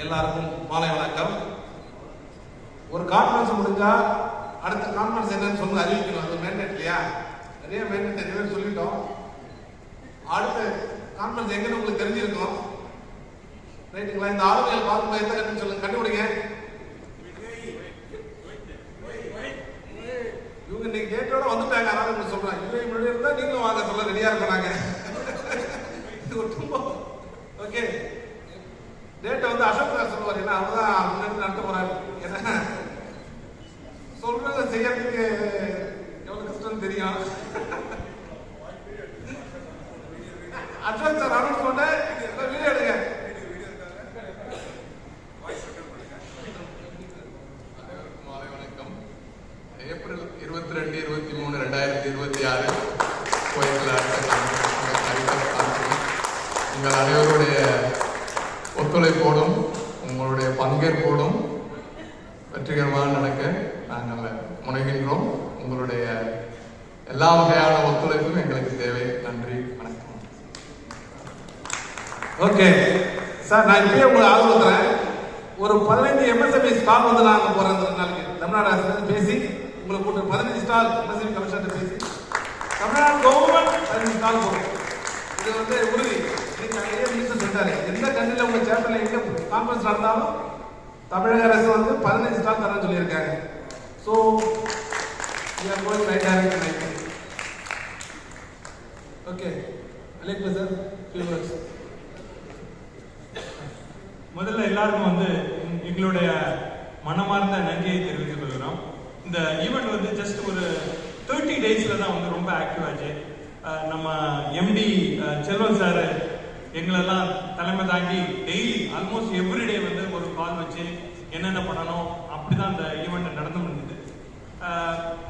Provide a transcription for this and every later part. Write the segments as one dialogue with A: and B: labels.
A: எல்லாருக்கும் மாலை வணக்கம். ஒரு கான்ஃபரன்ஸ் முடிஞ்சா அடுத்த கான்ஃபரன்ஸ் என்னன்னு சொல்லி அறிவிக்கணும். அது மேண்டேட் இல்லையா? நிறைய மேண்டேட் நிறைய பேர் சொல்லிட்டோம். அடுத்த கான்ஃபரன்ஸ் எங்கன்னு உங்களுக்கு தெரிஞ்சிருக்கும். ரைட்டுங்களா இந்த ஆளுமைகள் பார்க்கும்போது எந்த கட்டுன்னு சொல்லுங்க. கண்டுபிடிங்க. இவங்க இன்னைக்கு டேட்டோட வந்துட்டாங்க. அதனால உங்களுக்கு சொல்றேன் இல்லை முன்னாடி இருந்தா நீங்களும் வாங்க சொல்ல ரெடியா இருக்கோம் நாங்க இது ஒரு துன்பம் ஓகே டேட்டை வந்து அசோக் சொல்லுவார் ஏன்னா அவர் தான் முன்னாடி நடத்த போறாரு ஏன்னா சொல்றதை செய்யறதுக்கு எவ்வளவு கஷ்டம்னு தெரியும் அசோக் சார் அனௌன்ஸ் பண்ண வீடியோ எடுங்க
B: ஏப்ரல் இருபத்தி ரெண்டு இருபத்தி மூணு ரெண்டாயிரத்தி இருபத்தி ஆறு கோயில் உங்கள் அனைவருடைய ஒத்துழைப்போடும் உங்களுடைய பங்கேற்போடும் வெற்றிகரமாக நடக்க நாங்கள் முனைகின்றோம். உங்களுடைய எல்லா வகையான ஒத்துழைப்பும் எங்களுக்கு தேவை. நன்றி வணக்கம்.
A: ஓகே. சார் நான் இப்பயே உங்களை ஆதரவுறேன் ஒரு பதினைந்து எம்எஸ்எம்இ ஸ்டால் வந்து நாங்கள் அங்க நாளைக்கு. தமிழ்நாடு அரசு பேசி உங்களை கூட்டு பதினஞ்சு ஸ்டால் எம்எஸ்எம்இ கமிஷன் பேசி. தமிழ்நாடு கவர்மெண்ட் பதினஞ்சு ஸ்டால் போகும் இது வந்து உறுதி இன்னைக்கு நிறைய மினிஸ்டர் சொல்லிட்டாரு எந்த கண்ட்ரில உங்க எங்க கான்ஃபரன்ஸ் நடந்தாலும் தமிழக அரசு வந்து பதினஞ்சு ஸ்டால் தரேன்னு சொல்லியிருக்காங்க. So we are okay sir
C: முதல்ல எல்லாருக்கும் வந்து எங்களுடைய மனமார்ந்த நன்றியை தெரிவித்துக் கொள்கிறோம். இந்த ஈவெண்ட் வந்து ஜஸ்ட் ஒரு தேர்ட்டி டேஸ்ல தான் வந்து ரொம்ப ஆக்டிவ் ஆச்சு. நம்ம எம்டி செல்வன் சார் எங்களெல்லாம் தலைமை தாங்கி டெய்லி ஆல்மோஸ்ட் எவ்ரிடே வந்து ஒரு கால் வச்சு என்னென்ன பண்ணணும் அப்படிதான் அந்த ஈவெண்ட் நடந்து முடிஞ்சது.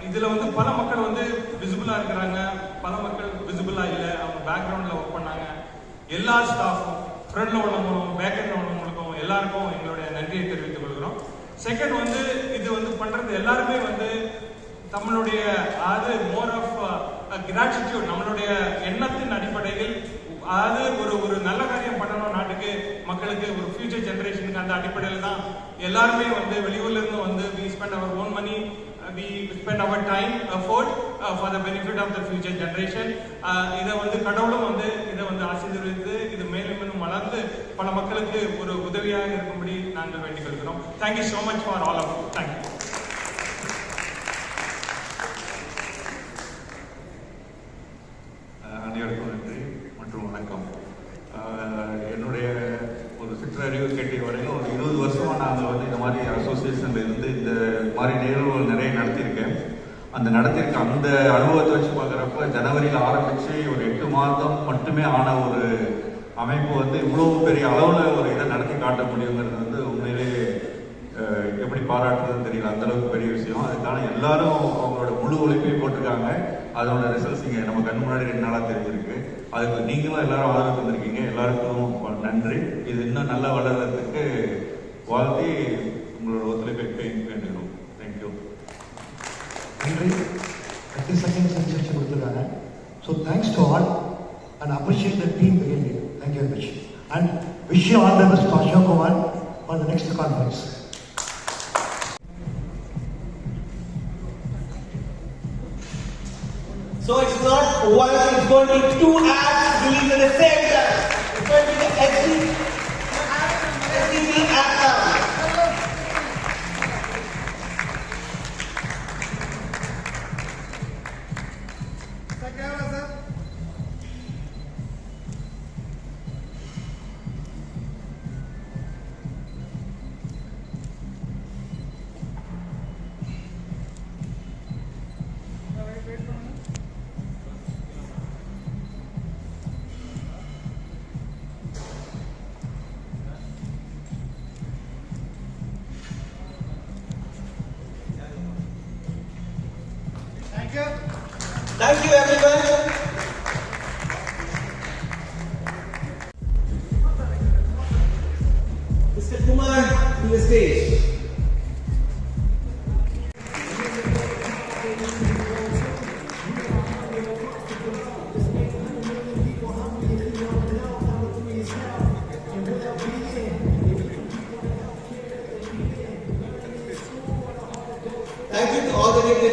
C: இதில் இதுல வந்து பல மக்கள் வந்து விசிபிளா இருக்கிறாங்க. பல மக்கள் விசிபிளா இல்லை. அவங்க பேக்ரவுண்ட்ல ஒர்க் பண்ணாங்க. எல்லா ஸ்டாஃபும் ஃப்ரண்ட்ல உள்ளவங்களும் பேக்கெண்ட்ல உள்ளவங்களுக்கும் எல்லாருக்கும் எங்களுடைய நன்றியை தெரிவித்துக் கொள்கிறோம். செகண்ட் வந்து இது வந்து பண்றது எல்லாருமே வந்து நம்மளுடைய அது மோர் ஆஃப் கிராட்டிடியூட் நம்மளுடைய எண்ணத்தின் அடிப்படையில் அது ஒரு ஒரு நல்ல காரியம் பண்ணணும் நாட்டுக்கு மக்களுக்கு ஒரு ஃபியூச்சர் ஜென்ரேஷனுக்கு அந்த அடிப்படையில் தான் எல்லாருமே வந்து வெளியூர்ல இருந்து வந்து we spend our own money we spend our time effort for the benefit of the future generation இதை வந்து கடவுளும் வந்து இதை வந்து ஆசீர்வதித்து இது மேலும் மேலும் வளர்ந்து பல மக்களுக்கு ஒரு உதவியாக இருக்கும்படி நாங்கள் வேண்டிக் கொள்கிறோம். Thank you so much for all of thank you
D: ஒரு சிற்றறிவு கேட்டிய வரையிலும் ஒரு இருபது வருஷமா நாங்கள் வந்து இந்த மாதிரி அசோசியேஷனில் இருந்து இந்த மாதிரி நிகழ்வுகள் நிறைய நடத்தியிருக்கேன். அந்த நடத்தியிருக்க அந்த அனுபவத்தை வச்சு பார்க்குறப்ப ஜனவரியில் ஆரம்பித்து ஒரு எட்டு மாதம் மட்டுமே ஆன ஒரு அமைப்பு வந்து இவ்வளோ பெரிய அளவில் ஒரு இதை நடத்தி காட்ட முடியுங்கிறது வந்து உண்மை பாராட்டுறதுன்னு தெரியல அந்த அளவுக்கு பெரிய விஷயம். அதுக்கான எல்லாரும் அவங்களோட முழு உழைப்பையும் போட்டிருக்காங்க. அதோட ரிசல்ட்ஸ் இங்கே நம்ம கண் முன்னாடி ரெண்டு நாளாக தெரிஞ்சிருக்கு. அதுக்கு நீங்களும் எல்லாரும் ஆதரவு தந்திருக்கீங்க எல்லாருக்கும் நன்றி. இது இன்னும் நல்லா வளர்றதுக்கு வாழ்த்தி உங்களோட ஒத்துழைப்பை வேண்டுகிறோம் தேங்க்யூ
E: நன்றி. தேர்ட்டி செகண்ட்ஸ் இன்ஸ்ட்ரக்ஷன் கொடுத்துருக்காங்க. So thanks to all and appreciate the team behind you thank you very much and wish you all the best Ashok Kumar for the next conference
F: So it's not one, it's going to be two acts at the same time. It's going to be the Thank you. Thank you. Mr. Kumar to the stage. Thank you to all the.